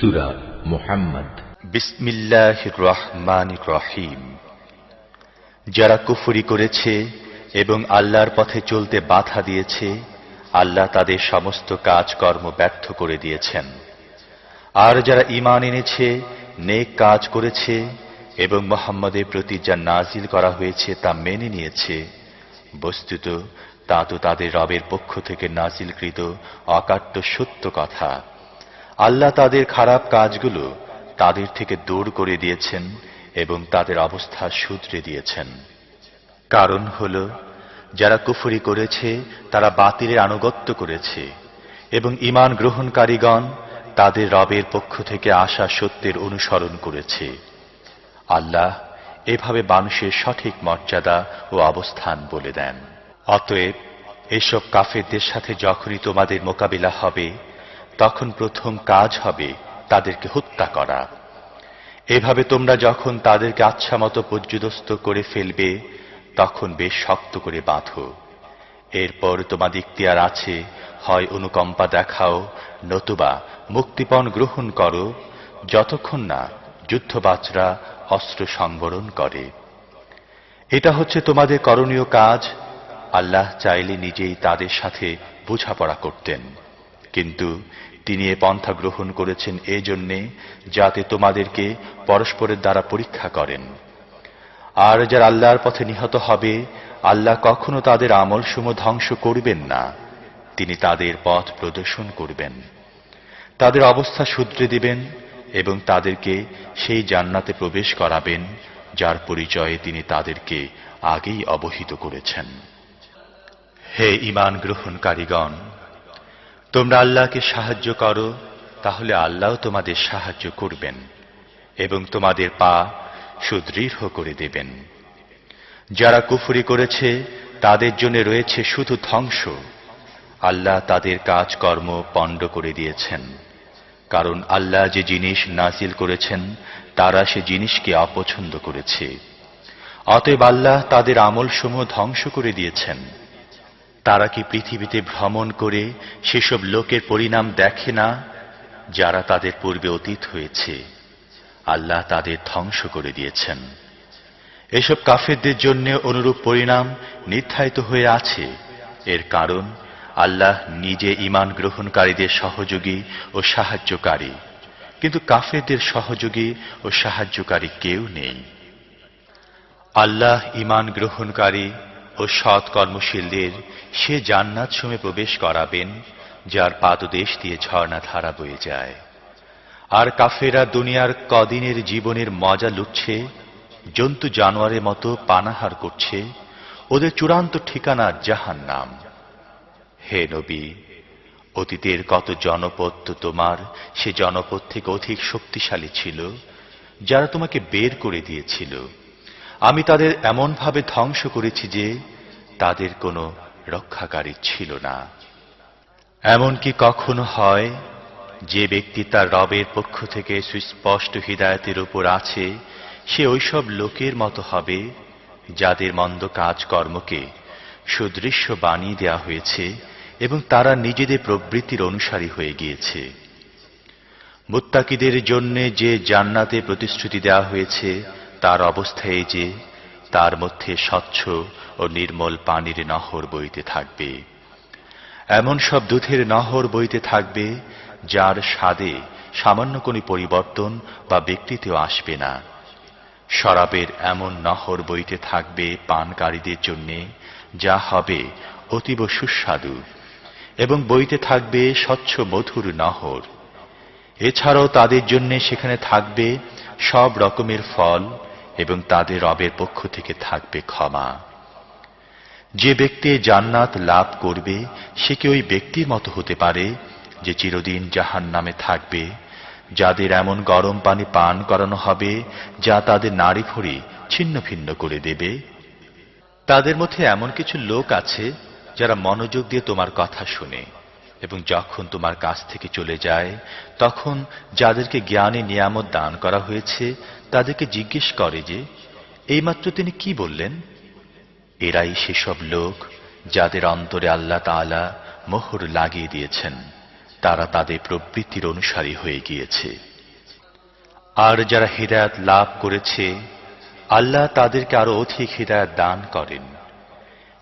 সুরা রহিম। যারা কুফরি করেছে এবং আল্লাহর পথে চলতে বাধা দিয়েছে, আল্লাহ তাদের সমস্ত কাজকর্ম ব্যর্থ করে দিয়েছেন। আর যারা ঈমান এনেছে, নেক কাজ করেছে এবং মোহাম্মদের প্রতি যা নাজিল করা হয়েছে তা মেনে নিয়েছে, বস্তুত তা তো তাদের রবের পক্ষ থেকে নাজিলকৃত অকাট্য সত্য কথা। আল্লাহ তাদের খারাপ কাজগুলো তাদের থেকে দূর করে দিয়েছেন এবং তাদের অবস্থা শুধরে দিয়েছেন। কারণ হল, যারা কুফরি করেছে, তারা বাতিলের আনুগত্য করেছে এবং ইমান গ্রহণকারীগণ তাদের রবের পক্ষ থেকে আসা সত্যের অনুসরণ করেছে। আল্লাহ এভাবে মানুষের সঠিক মর্যাদা ও অবস্থান বলে দেন। অতএব, এসব কাফেরদের সাথে যখনই তোমাদের মোকাবিলা হবে তখন প্রথম কাজ হবে তাদেরকে হত্যা করা। এভাবে তোমরা যখন তাদেরকে আচ্ছা মতো পর্যদস্ত করে ফেলবে, তখন বেশ শক্ত করে বাঁধো। এরপর তোমাদের ইখতিয়ার আছে, হয় অনুকম্পা দেখাও, নতুবা মুক্তিপণ গ্রহণ করো, যতক্ষণ না যুদ্ধবাজরা অস্ত্র সংবরণ করে। এটা হচ্ছে তোমাদের করণীয় কাজ, আল্লাহ চাইলে নিজেই তাদের সাথে বোঝাপড়া করতেন। কিন্তু তিনি এ পন্থা গ্রহণ করেছেন এজন্যে যাতে তোমাদেরকে পরস্পরের দ্বারা পরীক্ষা করেন। আর যারা আল্লাহর পথে নিহত হবে, আল্লাহ কখনো তাদের আমল আমলসমূহ ধ্বংস করবেন না। তিনি তাদের পথ প্রদর্শন করবেন। তাদের অবস্থা শুধরে দিবেন এবং তাদেরকে সেই জান্নাতে প্রবেশ করাবেন, যার পরিচয়ে তিনি তাদেরকে আগেই অবহিত করেছেন। হে ইমান গ্রহণকারীগণ তোমরা আল্লাহকে সাহায্য করো, তাহলে আল্লাহ তোমাদের সাহায্য করবেন এবং তোমাদের পা সুদৃঢ় করে দেবেন। যারা কুফুরি করেছে, তাদের জন্য রয়েছে শুধু ধ্বংস। আল্লাহ তাদের কাজকর্ম পণ্ড করে দিয়েছেন, কারণ আল্লাহ যে জিনিস নাসিল করেছেন, তারা সে জিনিসকে অপছন্দ করেছে। অতএব আল্লাহ তাদের আমলসমূহ ধ্বংস করে দিয়েছেন। তারা কি পৃথিবীতে ভ্রমণ করে সেসব লোকের পরিণাম দেখে না, যারা তাদের পূর্বে অতীত হয়েছে? আল্লাহ তাদের ধ্বংস করে দিয়েছেন। এসব কাফেরদের জন্য অনুরূপ পরিণাম নির্ধারিত হয়ে আছে। এর কারণ, আল্লাহ নিজে ইমান গ্রহণকারীদের সহযোগী ও সাহায্যকারী। কিন্তু কাফেরদের সহযোগী ও সাহায্যকারী কেউ নেই। আল্লাহ ইমান গ্রহণকারী ও সৎ কর্মশীলদের সে জান্নাত সমে প্রবেশ করাবেন, যার পাদদেশ দিয়ে ঝর্ণা ধারা বয়ে যায়। আর কাফেরা দুনিয়ার কদিনের জীবনের মজা লুটছে, জন্তু জানোয়ারের মতো পানাহার করছে, ওদের চূড়ান্ত ঠিকানা জাহান নাম হে নবী, অতীতের কত জনপদ তো তোমার, সে জনপদ থেকে অধিক শক্তিশালী ছিল, যারা তোমাকে বের করে দিয়েছিল। আমি তাদের এমনভাবে ধ্বংস করেছি যে তাদের কোনো রক্ষাকারী ছিল না। এমন কি কখনো হয় যে ব্যক্তি তার রবের পক্ষ থেকে সুস্পষ্ট হৃদায়তের উপর আছে, সে ওইসব লোকের মতো হবে যাদের মন্দ কাজকর্মকে সুদৃশ্য বানিয়ে দেওয়া হয়েছে এবং তারা নিজেদের প্রবৃত্তির অনুসারী হয়ে গিয়েছে। মুত্তাকিদের জন্যে যে জান্নাতে প্রতিশ্রুতি দেওয়া হয়েছে তার অবস্থা এই যে, তার মধ্যে স্বচ্ছ ও নির্মল পানির নহর বইতে থাকবে। এমন সব দুধের নহর বইতে থাকবে, যার স্বাদে সামান্য কোনো পরিবর্তন বা ব্যক্তিতেও আসবে না। শরাবের এমন নহর বইতে থাকবে পানকারীদের জন্যে, যা হবে অতীব সুস্বাদু এবং বইতে থাকবে স্বচ্ছ মধুর নহর। এছাড়াও তাদের জন্য সেখানে থাকবে সব রকমের ফল এবং তাদের রবের পক্ষ থেকে থাকবে ক্ষমা। যে ব্যক্তি জান্নাত লাভ করবে, সে কি ওই ব্যক্তির মতো হতে পারে যে চিরদিন জাহান নামে থাকবে, যাদের এমন গরম পানি পান করানো হবে, যা তাদের নারী ভরি ছিন্ন ভিন্ন করে দেবে? তাদের মধ্যে এমন কিছু লোক আছে, যারা মনোযোগ দিয়ে তোমার কথা শুনে এবং যখন তোমার কাছ থেকে চলে যায়, তখন যাদেরকে জ্ঞানী নিয়ামত দান করা হয়েছে তাদেরকে জিজ্ঞেস করে যে, এইমাত্র তিনি কি বললেন? এরাই সেসব লোক যাদের অন্তরে আল্লাহ তাআলা মোহর লাগিয়ে দিয়েছেন। তারা তাদের প্রবৃত্তির অনুসারী হয়ে গিয়েছে। আর যারা হৃদায়ত লাভ করেছে, আল্লাহ তাদেরকে আরও অধিক হৃদায়ত দান করেন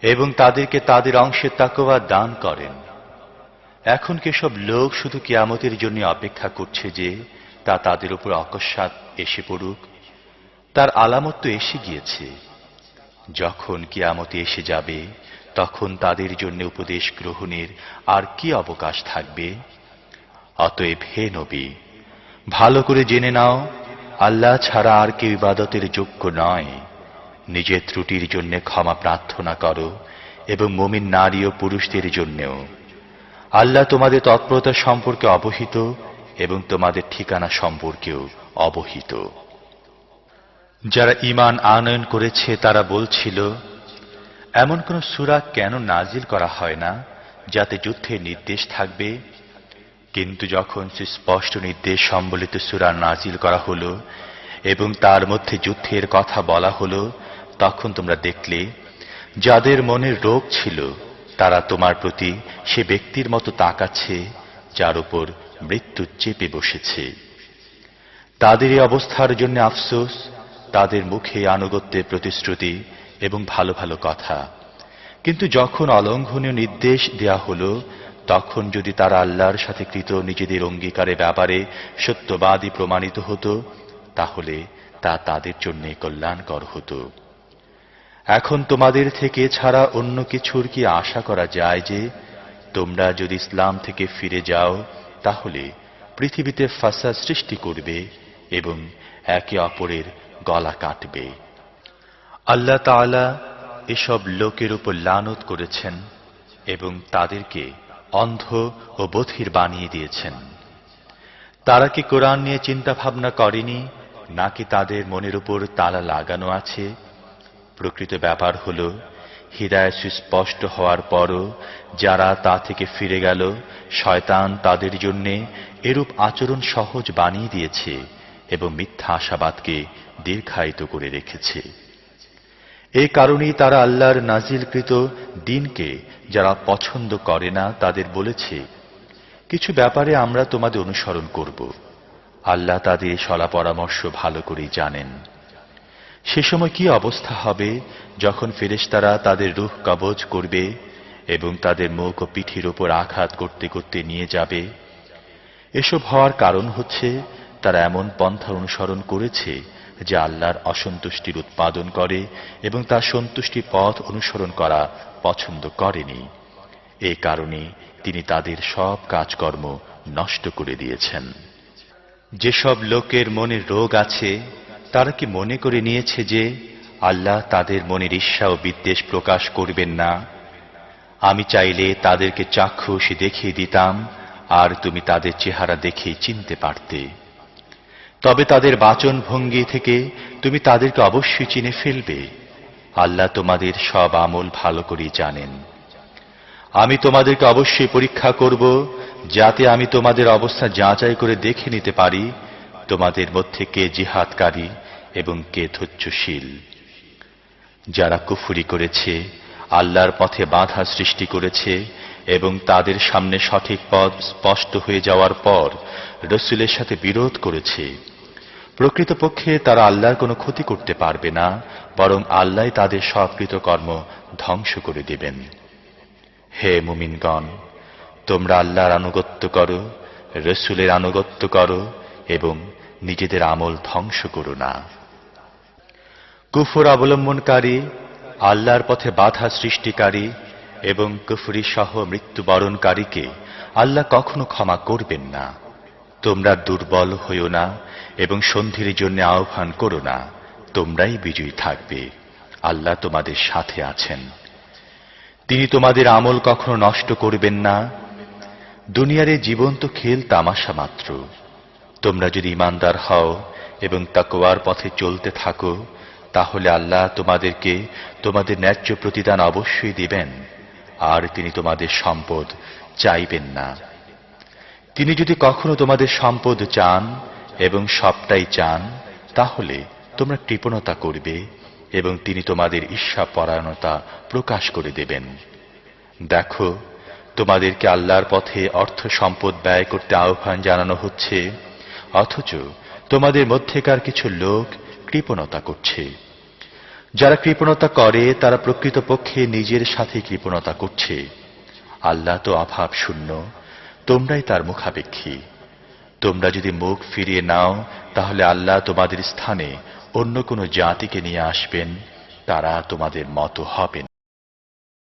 এবং তাদেরকে তাদের অংশে তাকওয়া দান করেন। এখন কেসব লোক শুধু কিয়ামতের জন্য অপেক্ষা করছে যে তা তাদের উপর অকস্মাৎ এসে পড়ুক, তার আলামত তো এসে গিয়েছে। যখন কিয়ামতে এসে যাবে, তখন তাদের জন্য উপদেশ গ্রহণের আর কি অবকাশ থাকবে? অতএব হে নবী, ভালো করে জেনে নাও, আল্লাহ ছাড়া আর কেউ ইবাদতের যোগ্য নয়। নিজের ত্রুটির জন্য ক্ষমা প্রার্থনা করো এবং মমিন নারী ও পুরুষদের জন্যেও। আল্লাহ তোমাদের তৎপরতা সম্পর্কে অবহিত এবং তোমাদের ঠিকানা সম্পর্কেও অবহিত। যারা ইমান আনয়ন করেছে, তারা বলছিল, এমন কোন সুরা কেন নাজিল করা হয় না, যাতে যুদ্ধের নির্দেশ থাকবে? কিন্তু যখন সুস্পষ্ট নির্দেশ সম্বলিত সুরা নাজিল করা হলো এবং তার মধ্যে যুদ্ধের কথা বলা হলো, তখন তোমরা দেখলে, যাদের মনের রোগ ছিল, তারা তোমার প্রতি সে ব্যক্তির মতো তাকাচ্ছে, যার উপর মৃত্যু চেপে বসেছে। তাদের এই অবস্থার জন্য আফসোস, তাদের মুখে আনুগত্যের প্রতিশ্রুতি এবং ভালো ভালো কথা। কিন্তু যখন অলঙ্ঘনীয় নির্দেশ দেয়া হলো, তখন যদি তারা আল্লাহর সাথে কৃত নিজেদের অঙ্গীকারের ব্যাপারে সত্যবাদী প্রমাণিত হতো, তাহলে তা তাদের জন্য কল্যাণকর হতো। এখন তোমাদের থেকে ছাড়া অন্য কিছুর কি আশা করা যায় যে, তোমরা যদি ইসলাম থেকে ফিরে যাও তাহলে পৃথিবীতে ফাসাদ সৃষ্টি করবে এবং একে অপরের গলা কাটবে। আল্লাহ তাআলা এসব লোকের উপর লানত করেছেন এবং তাদেরকে অন্ধ ও বধির বানিয়ে দিয়েছেন। তারা কি কোরআন নিয়ে চিন্তা ভাবনা করেনি, নাকি তাদের মনের উপর তালা লাগানো আছে? প্রকৃত ব্যাপার হল হৃদয় সুস্পষ্ট হওয়ার পরও যারা তা থেকে ফিরে গেল, শয়তান তাদের জন্যে এরূপ আচরণ সহজ বানিয়ে দিয়েছে এবং মিথ্যা আশাবাদকে দীর্ঘায়িত করে রেখেছে। এ কারণেই তারা আল্লাহর নাজিলকৃত দিনকে যারা পছন্দ করে না তাদের বলেছে, কিছু ব্যাপারে আমরা তোমাদের অনুসরণ করব। আল্লাহ তাদের সলা পরামর্শ ভালো করেই জানেন। সে সময় কি অবস্থা হবে যখন ফেরেশতারা তাদের রুহ কবজ করবে এবং তাদের মুখ ও পিঠির ওপর আঘাত করতে করতে নিয়ে যাবে? এসব হওয়ার কারণ হচ্ছে তারা এমন পন্থা অনুসরণ করেছে যা আল্লাহর অসন্তুষ্টির উৎপাদন করে এবং তার সন্তুষ্টি পথ অনুসরণ করা পছন্দ করেনি। এ কারণে তিনি তাদের সব কাজকর্ম নষ্ট করে দিয়েছেন। যেসব লোকের মনে রোগ আছে তারা কি মনে করে নিয়েছে যে আল্লাহ তাদের মনের ঈর্ষা ও বিদ্বেষ প্রকাশ করবেন না? আমি চাইলে তাদেরকে চাক্ষুষ দেখিয়ে দিতাম, আর তুমি তাদের চেহারা দেখে চিনতে পারতে। তবে তাদের বাচন ভঙ্গি থেকে তুমি তাদেরকে অবশ্যই চিনে ফেলবে। আল্লাহ তোমাদের সব আমল ভালো করেই জানেন। আমি তোমাদেরকে অবশ্যই পরীক্ষা করব, যাতে আমি তোমাদের অবস্থা যাচাই করে দেখে নিতে পারি, তোমাদের মধ্যে কে জিহাদকারী এবং কে ধৈর্যশীল। যারা কুফুরি করেছে, আল্লাহর পথে বাধা সৃষ্টি করেছে এবং তাদের সামনে সঠিক পথ স্পষ্ট হয়ে যাওয়ার পর রসুলের সাথে বিরোধ করেছে। প্রকৃতপক্ষে তারা আল্লাহর কোনো ক্ষতি করতে পারবে না, বরং আল্লাহ তাদের সবকৃত কর্ম ধ্বংস করে দেবেন। হে মুমিনগণ, তোমরা আল্লাহর আনুগত্য করো, রসুলের আনুগত্য করো এবং নিজেদের আমল ধ্বংস করো না। কুফর অবলম্বনকারী, আল্লাহর পথে বাধা সৃষ্টিকারী এবং কুফরি সহ মৃত্যুবরণকারীকে আল্লাহ কখনো ক্ষমা করবেন না। তোমরা দুর্বল হইও না এবং সন্ধির জন্য আহ্বান করো না। তোমরাই বিজয়ী থাকবে। আল্লাহ তোমাদের সাথে আছেন। তিনি তোমাদের আমল কখনো নষ্ট করবেন না। দুনিয়ার জীবন তো খেল তামাশা মাত্র। তোমরা যদি ইমানদার হও এবং তাকোয়ার পথে চলতে থাকো তাহলে আল্লাহ তোমাদেরকে তোমাদের ন্যায্য প্রতিদান অবশ্যই দিবেন, আর তিনি তোমাদের সম্পদ চাইবেন না। তিনি যদি কখনো তোমাদের সম্পদ চান এবং সবটাই চান, তাহলে তোমরা কৃপণতা করবে এবং তিনি তোমাদের ঈর্ষা পরায়ণতা প্রকাশ করে দেবেন। দেখো, তোমাদেরকে আল্লাহর পথে অর্থ সম্পদ ব্যয় করতে আহ্বান জানানো হচ্ছে, অথচ তোমাদের মধ্যেকার কিছু লোক কৃপণতা করছে। যারা কৃপণতা করে, তারা প্রকৃতপক্ষে নিজের সাথে কৃপণতা করছে। আল্লাহ তো অভাব শূন্য, তোমরাই তার মুখাপেক্ষী। তোমরা যদি মুখ ফিরিয়ে নাও, তাহলে আল্লাহ তোমাদের স্থানে অন্য কোনো জাতিকে নিয়ে আসবেন, তারা তোমাদের মতো হবে